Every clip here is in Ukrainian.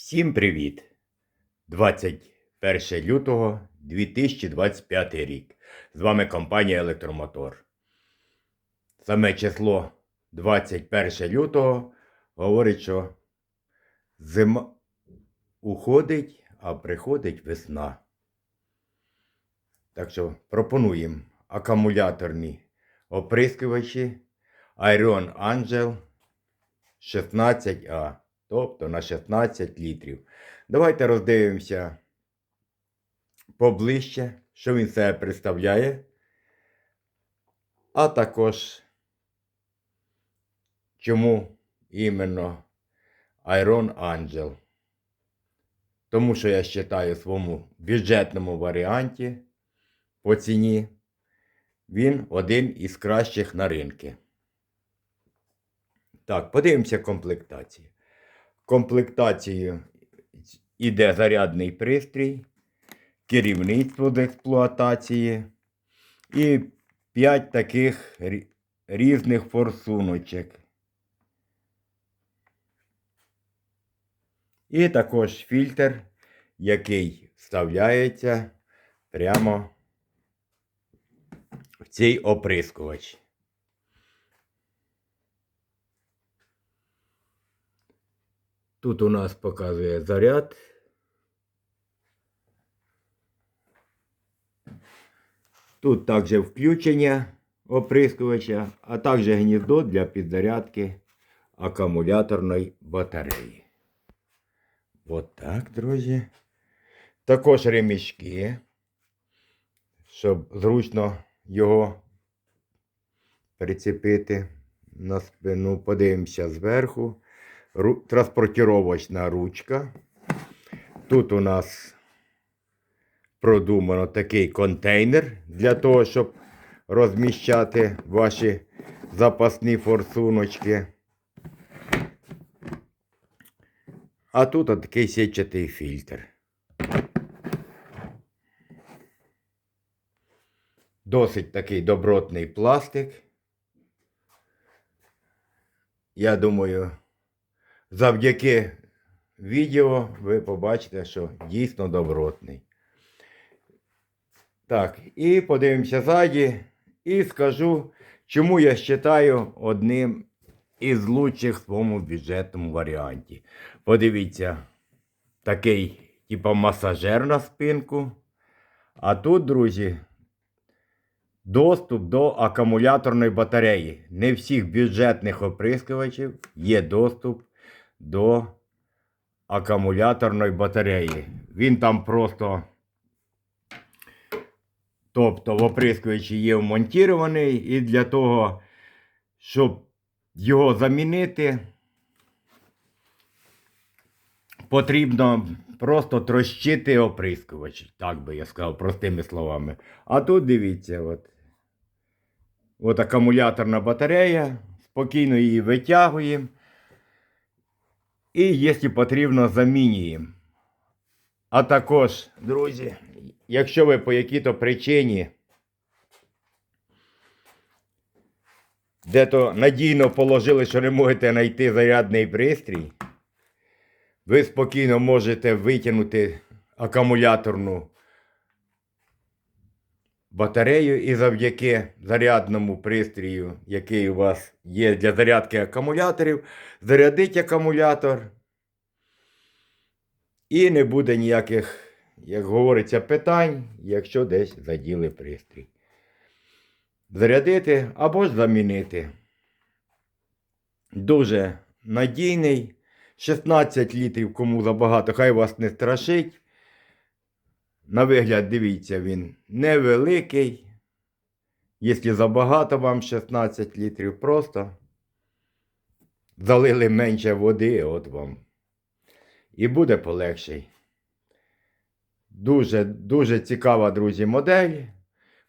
Всім привіт! 21 лютого 2025 рік. З вами компанія Електромотор. Саме число 21 лютого говорить, що зима уходить, а приходить весна. Так що пропонуємо акумуляторні оприскувачі Iron Angel 16А, тобто на 16 літрів. Давайте роздивимося поближче, що він себе представляє, а також чому іменно Iron Angel. Тому що я вважаю в своєму бюджетному варіанті по ціні він один із кращих на ринку. Так, подивимося комплектацію. Іде зарядний пристрій, керівництво з експлуатації і 5 таких різних форсуночок. І також фільтр, який вставляється прямо в цей оприскувач. Тут у нас показує заряд. Тут також включення оприскувача, а також гніздо для підзарядки акумуляторної батареї. От так, друзі. Також ремішки, щоб зручно його прицепити на спину. Подивимося зверху транспортировочна ручка. Тут у нас продумано такий контейнер для того, щоб розміщати ваші запасні форсуночки. А тут такий сітчатий фільтр. Досить такий добротний пластик. Я думаю, завдяки відео ви побачите, що дійсно добротний. Так, і подивимося ззаді і скажу, чому я вважаю одним із лучших в своєму бюджетному варіанті. Подивіться, такий, типа масажер на спинку. А тут, друзі, доступ до акумуляторної батареї. Не всіх бюджетних оприскувачів є доступ до акумуляторної батареї. Він там просто, тобто в оприскувачі є вмонтірований, і для того, щоб його замінити, потрібно просто трощити оприскувач. Так би я сказав простими словами. А тут дивіться, от, от акумуляторна батарея, спокійно її витягуємо. І, якщо потрібно, замінюємо. А також, друзі, якщо ви по якій-то причині де-то надійно положили, що не можете знайти зарядний пристрій, ви спокійно можете витягнути акумуляторну батарею і завдяки зарядному пристрою, який у вас є для зарядки акумуляторів, зарядити акумулятор. І не буде ніяких, як говориться, питань, якщо десь заділи пристрій. Зарядити або ж замінити. Дуже надійний. 16 літрів кому забагато, хай вас не страшить. На вигляд, дивіться, він невеликий. Якщо забагато вам 16 літрів, просто залили менше води, от вам. І буде полегший. Дуже, дуже цікава, друзі, модель.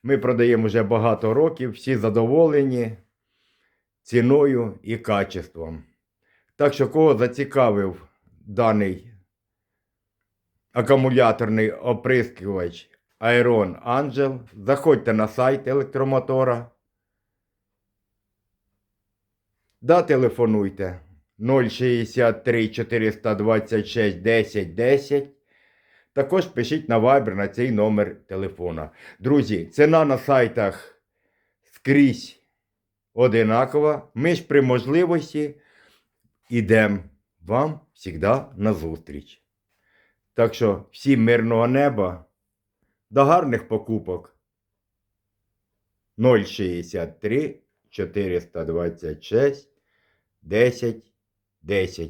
Ми продаємо вже багато років, всі задоволені ціною і качеством. Так що, кого зацікавив даний акумуляторний оприскувач Iron Angel, заходьте на сайт електромотора. Да, телефонуйте 063 426 10 10. Також пишіть на Viber на цей номер телефона. Друзі, ціна на сайтах скрізь одинакова. Ми ж при можливості йдемо вам завжди на зустріч. Так що всім мирного неба, до гарних покупок. 063 426 10 10.